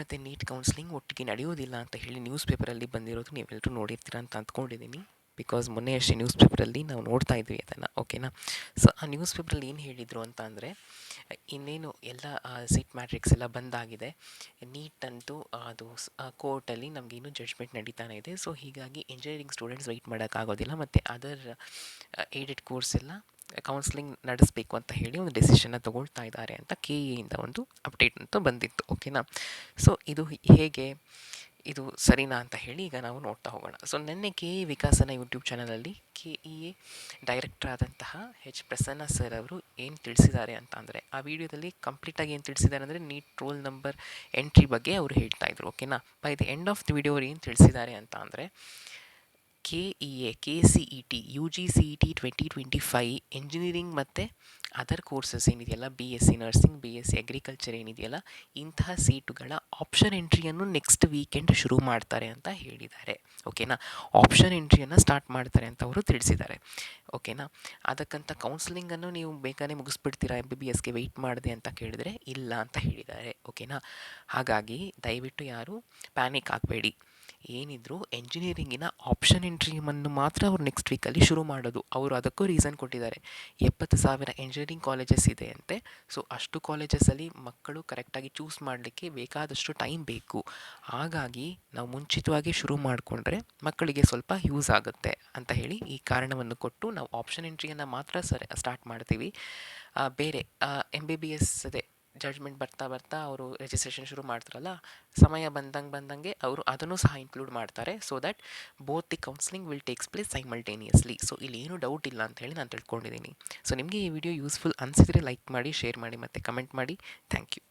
ಮತ್ತು NEET counselling ಒಟ್ಟಿಗೆ ನಡೆಯೋದಿಲ್ಲ ಅಂತ ಹೇಳಿ ನ್ಯೂಸ್ ಪೇಪರಲ್ಲಿ ಬಂದಿರೋದು ನೀವೆಲ್ಲರೂ ನೋಡಿರ್ತೀರ ಅಂತ ಅಂದ್ಕೊಂಡಿದ್ದೀನಿ. ಬಿಕಾಸ್ ಮೊನ್ನೆ ಅಷ್ಟೇ ನ್ಯೂಸ್ ಪೇಪರಲ್ಲಿ ನಾವು ನೋಡ್ತಾ ಇದ್ವಿ ಅದನ್ನು ಓಕೆನಾ ಸೊ ಆ ನ್ಯೂಸ್ ಪೇಪರಲ್ಲಿ ಏನು ಹೇಳಿದರು ಅಂತ ಅಂದರೆ, ಇನ್ನೇನು ಎಲ್ಲ ಸೀಟ್ ಮ್ಯಾಟ್ರಿಕ್ಸ್ ಎಲ್ಲ ಬಂದಾಗಿದೆ. ನೀಟ್ ಅಂತೂ, ಅದು ಕೋರ್ಟಲ್ಲಿ ಇನ್ನೂ ಜಡ್ಜ್ಮೆಂಟ್ ನಡೀತಾನೆ ಇದೆ. ಸೊ ಹೀಗಾಗಿ ಇಂಜಿನಿಯರಿಂಗ್ ಸ್ಟೂಡೆಂಟ್ಸ್ ವೆಯ್ಟ್ ಮಾಡೋಕ್ಕಾಗೋದಿಲ್ಲ. ಮತ್ತು ಅದರ್ ಏಡೆಡ್ ಕೋರ್ಸ್ ಎಲ್ಲ ಕೌನ್ಸ್ಲಿಂಗ್ ನಡೆಸಬೇಕು ಅಂತ ಹೇಳಿ ಒಂದು ಡೆಸಿಷನ್ನ ತಗೊಳ್ತಾ ಇದ್ದಾರೆ ಅಂತ ಕೆ ಎಯಿಂದ ಒಂದು ಅಪ್ಡೇಟ್ ಅಂತ ಬಂದಿತ್ತು ಓಕೆನಾ ಸೊ ಇದು ಹೇಗೆ? ಇದು ಸರಿನಾ ಅಂತ ಹೇಳಿ ಈಗ ನಾವು ನೋಡ್ತಾ ಹೋಗೋಣ. ಸೊ ನಿನ್ನೆ ಕೆ ಇ ವಿಕಾಸನ ಯೂಟ್ಯೂಬ್ ಚಾನಲಲ್ಲಿ ಕೆ ಇ ಎ ಡೈರೆಕ್ಟರ್ ಆದಂತಹ ಹೆಚ್ ಪ್ರಸನ್ನ ಸರ್ ಅವರು ಏನು ತಿಳಿಸಿದ್ದಾರೆ ಅಂತ ಅಂದರೆ, ಆ ವಿಡಿಯೋದಲ್ಲಿ ಕಂಪ್ಲೀಟಾಗಿ ಏನು ತಿಳಿಸಿದ್ದಾರೆ ಅಂದರೆ ನೀಟ್ ರೋಲ್ ನಂಬರ್ ಎಂಟ್ರಿ ಬಗ್ಗೆ ಅವರು ಹೇಳ್ತಾ ಇದ್ರು ಓಕೆನಾ by the end of the video ಅವ್ರು ಏನು ತಿಳಿಸಿದ್ದಾರೆ ಅಂತ ಅಂದರೆ K E A K C E T U G C E T twenty twenty five engineering ಮತ್ತು ಅದರ್ ಕೋರ್ಸಸ್ ಏನಿದೆಯಲ್ಲ B S C nursing B S C agriculture ಏನಿದೆಯಲ್ಲ, ಇಂತಹ ಸೀಟುಗಳ ಆಪ್ಷನ್ ಎಂಟ್ರಿಯನ್ನು ನೆಕ್ಸ್ಟ್ ವೀಕೆಂಡ್ ಶುರು ಮಾಡ್ತಾರೆ ಅಂತ ಹೇಳಿದ್ದಾರೆ. ಓಕೆನಾ ಆಪ್ಷನ್ ಎಂಟ್ರಿಯನ್ನು ಸ್ಟಾರ್ಟ್ ಮಾಡ್ತಾರೆ ಅಂತ ಅವರು ತಿಳಿಸಿದ್ದಾರೆ. ಓಕೆನಾ ಅದಕ್ಕಂತ ಕೌನ್ಸಿಲಿಂಗನ್ನು ನೀವು ಬೇಗನೆ ಮುಗಿಸ್ಬಿಡ್ತೀರಾ ಎಂ ಬಿ ಬಿ ಎಸ್ಗೆ ವೆಯ್ಟ್ ಮಾಡಿದೆ ಅಂತ ಕೇಳಿದರೆ ಇಲ್ಲ ಅಂತ ಹೇಳಿದ್ದಾರೆ. ಓಕೆನಾ ಹಾಗಾಗಿ ದಯವಿಟ್ಟು ಯಾರು ಪ್ಯಾನಿಕ್ ಆಗಬೇಡಿ. ಏನಿದ್ರು ಎಂಜಿನಿಯರಿಂಗಿನ ಆಪ್ಷನ್ ಇಂಟ್ರೀಮನ್ನು ಮಾತ್ರ ಅವ್ರು ನೆಕ್ಸ್ಟ್ ವೀಕಲ್ಲಿ ಶುರು ಮಾಡೋದು. ಅವರು ಅದಕ್ಕೂ ರೀಸನ್ ಕೊಟ್ಟಿದ್ದಾರೆ. ಎಪ್ಪತ್ತು ಸಾವಿರ ಎಂಜಿನಿಯರಿಂಗ್ ಕಾಲೇಜಸ್ ಇದೆ ಅಂತೆ. ಸೊ ಅಷ್ಟು ಕಾಲೇಜಸ್ಸಲ್ಲಿ ಮಕ್ಕಳು ಕರೆಕ್ಟಾಗಿ ಚೂಸ್ ಮಾಡಲಿಕ್ಕೆ ಬೇಕಾದಷ್ಟು ಟೈಮ್ ಬೇಕು. ಹಾಗಾಗಿ ನಾವು ಮುಂಚಿತವಾಗಿ ಶುರು ಮಾಡಿಕೊಂಡ್ರೆ ಮಕ್ಕಳಿಗೆ ಸ್ವಲ್ಪ ಯೂಸ್ ಆಗುತ್ತೆ ಅಂತ ಹೇಳಿ ಈ ಕಾರಣವನ್ನು ಕೊಟ್ಟು ನಾವು ಆಪ್ಷನ್ ಎಂಟ್ರಿಯನ್ನು ಮಾತ್ರ ಸರಿ ಸ್ಟಾರ್ಟ್ ಮಾಡ್ತೀವಿ. ಬೇರೆ ಎಂ ಬಿ ಬಿ ಎಸ್ ಅದೇ ಜಡ್ಜ್ಮೆಂಟ್ ಬರ್ತಾ ಬರ್ತಾ ಅವರು ರಿಜಿಸ್ಟ್ರೇಷನ್ ಶುರು ಮಾಡ್ತಾರಲ್ಲ, ಸಮಯ ಬಂದಂಗೆ ಬಂದಂಗೆ ಅವರು ಅದನ್ನು ಸಹ ಇನ್ಕ್ಲೂಡ್ ಮಾಡ್ತಾರೆ so that both the counselling will takes place simultaneously so ಇಲ್ಲಿ ಏನು ಡೌಟ್ ಇಲ್ಲ ಅಂತ ಹೇಳಿ ನಾನು ತಿಳ್ಕೊಂಡಿದ್ದೀನಿ. ಸೊ ನಿಮಗೆ ಈ ವಿಡಿಯೋ ಯೂಸ್ಫುಲ್ ಅನಿಸಿದರೆ ಲೈಕ್ ಮಾಡಿ ಶೇರ್ ಮಾಡಿ ಮತ್ತು ಕಮೆಂಟ್ ಮಾಡಿ. Thank you